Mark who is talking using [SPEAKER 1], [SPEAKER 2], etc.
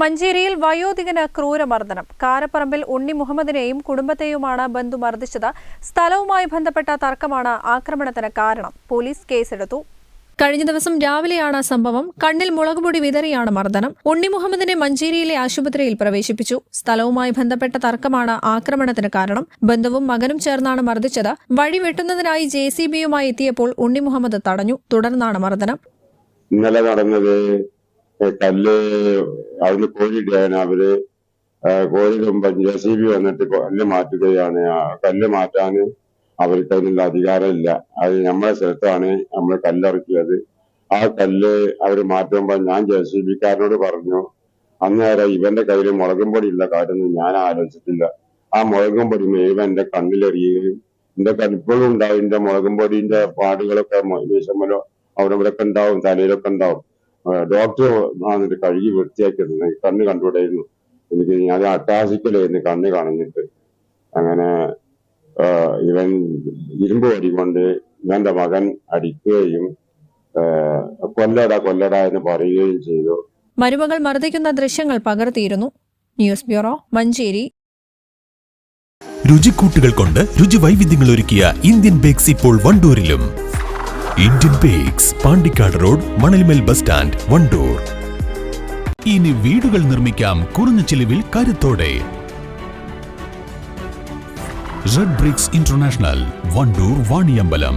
[SPEAKER 1] മഞ്ചേരിയിൽ വയോധികന് ക്രൂരമർദ്ദനം. കാരപ്പറമ്പിൽ ഉണ്ണി മുഹമ്മദിനെയും കുടുംബത്തെയുമാണ് ബന്ധു മർദ്ദിച്ചത്. സ്ഥലവുമായി ബന്ധപ്പെട്ട തർക്കമാണ് ആക്രമണത്തിന് കാരണം. പോലീസ് കേസെടുത്തു. കഴിഞ്ഞ ദിവസം രാവിലെയാണ് സംഭവം. കണ്ണിൽ മുളകുപൊടി വിതറിയാണ് മർദ്ദനം. ഉണ്ണി മുഹമ്മദിനെ മഞ്ചേരിയിലെ ആശുപത്രിയിൽ പ്രവേശിപ്പിച്ചു. സ്ഥലവുമായി ബന്ധപ്പെട്ട തർക്കമാണ് ആക്രമണത്തിന് കാരണം. ബന്ധുവും മകനും ചേർന്നാണ് മർദ്ദിച്ചത്. വഴി വെട്ടുന്നതിനായി ജെ സി ബിയുമായി എത്തിയപ്പോൾ ഉണ്ണി മുഹമ്മദ് തടഞ്ഞു. തുടർന്നാണ് മർദ്ദനം.
[SPEAKER 2] ഇന്നലെ നടന്നത് കല്ല് അവിടുന്ന് കോഴിയിടുകയാണ് അവർ കോഴി ജെ സി ബി വന്നിട്ട് കല്ല് മാറ്റുകയാണ്. കല്ല് മാറ്റാൻ അവർക്ക് അതിനുള്ള അധികാരമില്ല. അത് നമ്മളെ സ്ഥലത്താണ് നമ്മൾ കല്ലിറക്കിയത്. ആ കല്ല് അവർ മാറ്റുമ്പോൾ ഞാൻ ജെ സി ബിക്കാരനോട് പറഞ്ഞു അന്നേരം ഇവന്റെ കയ്യിൽ മുളകും പൊടി ഉള്ള കാര്യമൊന്നും ഞാൻ ആലോചിച്ചിട്ടില്ല. ആ മുളകും പൊടി മുഴുവൻ എന്റെ കണ്ണിലെറിയുകയും എന്റെ ഇപ്പോഴും ഉണ്ടാവും എന്റെ മുളകും പൊടിന്റെ പാടുകളൊക്കെ വീശമ്മലോ അവിടെ ഇവിടെയൊക്കെ ഉണ്ടാവും തലയിലൊക്കെ ഉണ്ടാവും. ഡോക്ടർ വന്നിട്ട് കഴുകി വൃത്തിയാക്കിയിരുന്നു കണ്ണ് കണ്ടുകൂടായിരുന്നു. എനിക്ക് ഞാൻ അട്ടാസിക്കലായിരുന്നു കണ്ണ് കളഞ്ഞിട്ട് അങ്ങനെ ഇവൻ ഇരുമ്പ് വടി കൊണ്ട് ഇവന്റെ മകൻ അടിക്കുകയും കൊല്ലട കൊല്ലട എന്ന് പറയുകയും ചെയ്തു.
[SPEAKER 1] മരുമകൾ മർദ്ദിക്കുന്ന ദൃശ്യങ്ങൾ പകർത്തിയിരുന്നു. News bureau Manjeri.
[SPEAKER 3] രുചിക്കൂട്ടുകൾ കൊണ്ട് രുചി വൈവിധ്യങ്ങൾ ഒരുക്കിയ ഇന്ത്യൻ ബേക്സ് ഇപ്പോൾ വണ്ടൂരിലും. Indian bakes Pandikkad road Manalmel bus stand Wandoor ഇനി വീടുകൾ നിർമ്മിക്കാം കുറഞ്ഞ ചിലവിൽ കരുത്തോടെ. Red bricks international Wandoor Vaniyambalam